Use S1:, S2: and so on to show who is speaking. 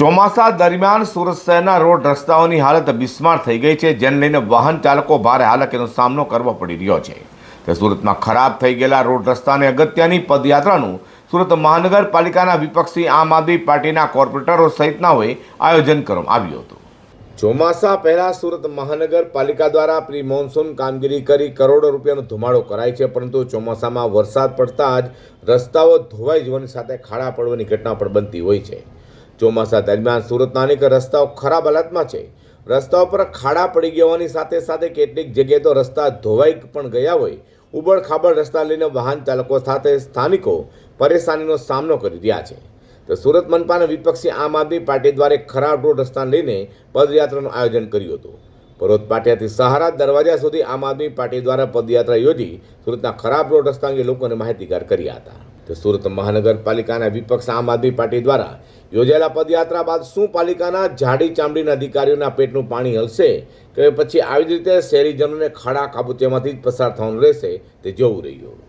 S1: ચોમાસા દરમિયાન સુરત શહેરના રોડ રસ્તાઓની હાલત બિસ્માર થઈ ગઈ છે, જેને લઈને વાહન ચાલકો ભારે હાલાકીનો સામનો કરવો પડી રહ્યો છે. તે સુરતમાં ખરાબ થઈ ગયેલા રોડ રસ્તાને અગત્યની પદયાત્રાનું સુરત મહાનગરપાલિકાના વિપક્ષી આમ આદમી પાર્ટીના કોર્પોરેટરો સહિતનાઓએ આયોજન કરવામાં આવ્યું હતું. ચોમાસા પહેલા સુરત મહાનગરપાલિકા દ્વારા પ્રી મોન્સૂન કામગીરી કરી કરોડો રૂપિયાનો ધુમાડો કરાય છે, પરંતુ ચોમાસામાં વરસાદ પડતા જ રસ્તાઓ ધોવાઈ જવાની સાથે ખાડા પડવાની ઘટના પણ બનતી હોય છે. ચોમાસા દરમિયાન સુરતના અનેક રસ્તાઓ ખરાબ હાલતમાં છે. રસ્તાઓ પર ખાડા પડી ગયા હોવાની સાથે સાથે કેટલીક જગ્યાએ તો રસ્તા ધોવાઈ પણ ગયા હોય. ઉબડ ખાબડ રસ્તા લઈને વાહન ચાલકો સાથે સ્થાનિકો પરેશાનીનો સામનો કરી રહ્યા છે. તો સુરત મનપાના વિપક્ષી આમ આદમી પાર્ટી દ્વારા ખરાબ રોડ રસ્તા લઈને પદયાત્રાનું આયોજન કર્યું હતું. પરોત પાટિયાથી સહારા દરવાજા સુધી આમ આદમી પાર્ટી દ્વારા પદયાત્રા યોજી સુરતના ખરાબ રોડ રસ્તા અંગે લોકોને માહિતીગાર કર્યા હતા. તો સુરત મહાનગરપાલિકાના વિપક્ષ આમ આદમી પાર્ટી દ્વારા યોજાયેલા પદયાત્રા બાદ શું પાલિકાના જાડી ચામડીના અધિકારીઓના પેટનું પાણી હલશે? કે પછી આવી જ રીતે શહેરીજનોને ખાડા કાબૂચેમાંથી જ પસાર થવાનું રહેશે? તે જોવું રહ્યું.